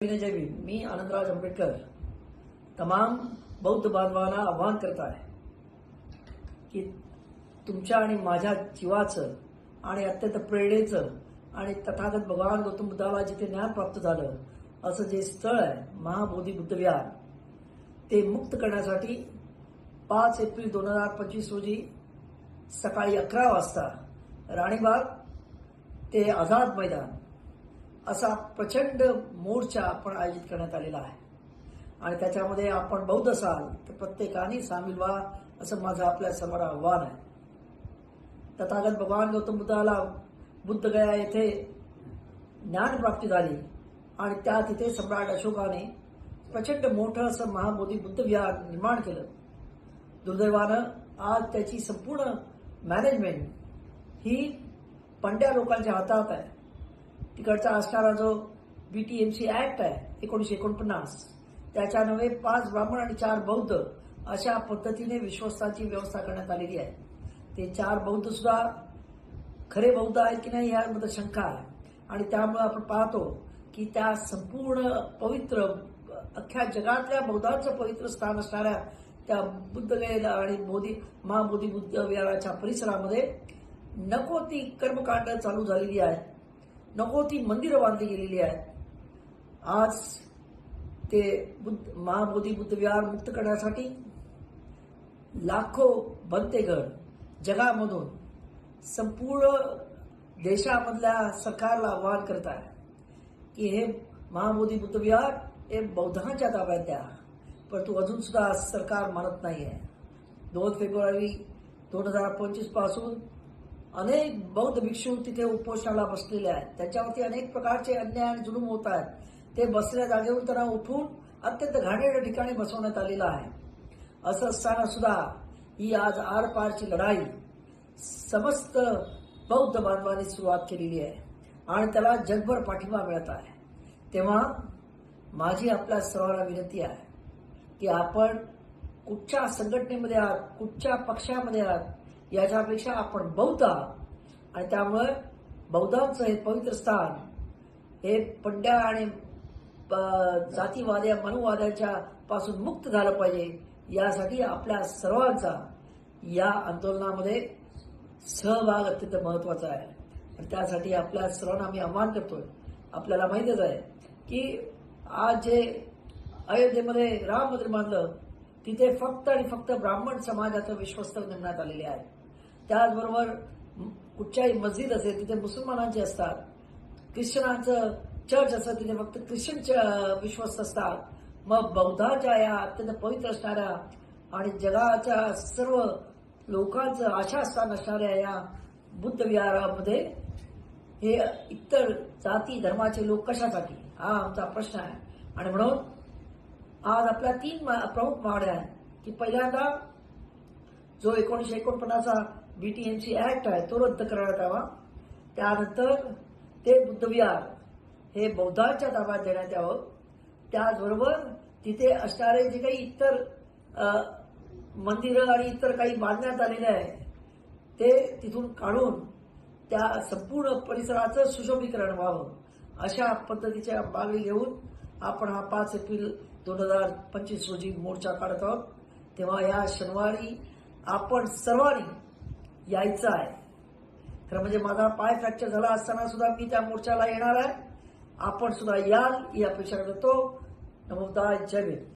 जय मी आनंदराज आंबेडकर तमाम बौद्ध बांधवांना आवाहन करत आहे की तुमच्या आणि माझ्या जीवाचं आणि अत्यंत प्रेरणेचं आणि तथागत भगवान गौतम बुद्धाला जिथे ज्ञान प्राप्त झालं असं जे स्थळ आहे महाबोधी बुद्ध विहार ते मुक्त करण्यासाठी पाच एप्रिल दोन हजार पंचवीस रोजी सकाळी अकरा वाजता राणीबाग ते आझाद मैदान असा प्रचंड मोर्चा आपण आयोजित करण्यात आलेला आहे. आणि त्याच्यामध्ये आपण बौद्ध असाल तर प्रत्येकाने सामील व्हा असं माझं आपल्यासमोर आव्हान आहे. तथागत भगवान गौतम बुद्धाला बुद्धगया येथे ज्ञानप्राप्ती झाली आणि त्या तिथे सम्राट अशोकाने प्रचंड मोठं असं महाबोधी बुद्ध विहार निर्माण केलं. दुर्दैवानं आज त्याची संपूर्ण मॅनेजमेंट ही पंड्या लोकांच्या हातात आहे. तिकडचा असणारा जो बीटीएमसी ऍक्ट आहे एकोणीशे एकोणपन्नास त्याच्या नव्हे पाच ब्राह्मण आणि चार बौद्ध अशा पद्धतीने विश्वस्ताची व्यवस्था करण्यात आलेली आहे. ते चार बौद्ध सुद्धा खरे बौद्ध आहेत की नाही यामध्ये शंका आहे. आणि त्यामुळे आपण पाहतो की त्या संपूर्ण पवित्र अख्ख्या जगातल्या बौद्धांचं पवित्र स्थान असणाऱ्या त्या बुद्धगयेला आणि मोदी महाबोधी बुद्ध विहाराच्या परिसरामध्ये नको ती कर्मकांड चालू झालेली आहे. नको ती मंदिरं बांधली गेलेली आहेत. आज ते बुद्ध महाबोधी बुद्ध विहार मुक्त करण्यासाठी लाखो बनतेगण जगामधून संपूर्ण देशामधल्या सरकारला आवाहन करत आहे की हे महाबोधी बुद्ध विहार हे बौद्धांच्या ताब्यात द्या. परंतु अजून सुद्धा सरकार मानत नाही आहे दोन फेब्रुवारी दोन हजार पंचवीसपासून अनेक बौद्ध भिक्षू तिथे उपोषणाला बसलेले आहेत. त्याच्यावरती अनेक प्रकारचे अन्याय आणि जुलूम होत आहेत. ते बसल्या जागेवर त्यांना उठून अत्यंत घाणेरड्या ठिकाणी बसवण्यात आलेलं आहे. असं असताना सुद्धा ही आज आरपारची लढाई समस्त बौद्ध बांधवांनी सुरुवात केलेली आहे आणि त्याला जगभर पाठिंबा मिळत आहे. तेव्हा माझी आपल्या सर्वांना विनंती आहे की आपण कुठच्या संघटनेमध्ये आहात कुठच्या पक्षामध्ये आहात याच्यापेक्षा आपण बौद्ध आणि त्यामुळे बौद्धांचं हे पवित्र स्थान हे पंड्या आणि जातीवाद जातीवाद्या मनुवाद्याच्या पासून मुक्त झालं पाहिजे यासाठी आपल्या सर्वांचा या आंदोलनामध्ये सहभाग अत्यंत महत्त्वाचा आहे. आणि त्यासाठी आपल्या सर्वांना आम्ही आव्हान करतोय. आपल्याला माहितच आहे की आज जे अयोध्येमध्ये राम मंदिर बांधलं तिथे फक्त आणि फक्त ब्राह्मण समाजाचं विश्वस्त नेमण्यात आलेले आहे त्याचबरोबर कुठच्याही मस्जिद असेल तिथे मुसलमानांचे असतात ख्रिश्चनांचं चर्च असतं तिथे फक्त ख्रिश्चन च- विश्वस्त असतात. मग बौद्धाच्या या अत्यंत पवित्र असणाऱ्या आणि जगाच्या सर्व लोकांचं आशास्थान असणाऱ्या या बुद्ध विहारामध्ये हे इतर जाती धर्माचे लोक कशासाठी? हा आमचा प्रश्न आहे. आणि म्हणून आज आपल्या तीन मा- प्रमुख मागण्या आहेत. की पहिल्यांदा जो एकोणीशे एकोणपन्नासचा बीटीएमसी ऍक्ट आहे तो रद्द करण्यात यावा. त्यानंतर ते बुद्धविहार हे बौद्धांच्या ताब्यात देण्यात यावं. त्याचबरोबर तिथे असणारे जे काही इतर मंदिरं आणि इतर काही बांधण्यात आलेले आहे ते तिथून काढून त्या संपूर्ण परिसराचं सुशोभीकरण व्हावं अशा पद्धतीच्या मागणी घेऊन आपण हा पाच एप्रिल दोन हजार पंचवीस रोजी मोर्चा काढत आहोत. तेव्हा या शनिवारी आपण सर्वांनी यायचं आहे. खरं म्हणजे माझा पाय फ्रॅक्चर झाला असताना सुद्धा मी त्या मोर्चाला येणार आहे. आपण सुद्धा याल ही अपेक्षा करतो. नमोदा जय भीम.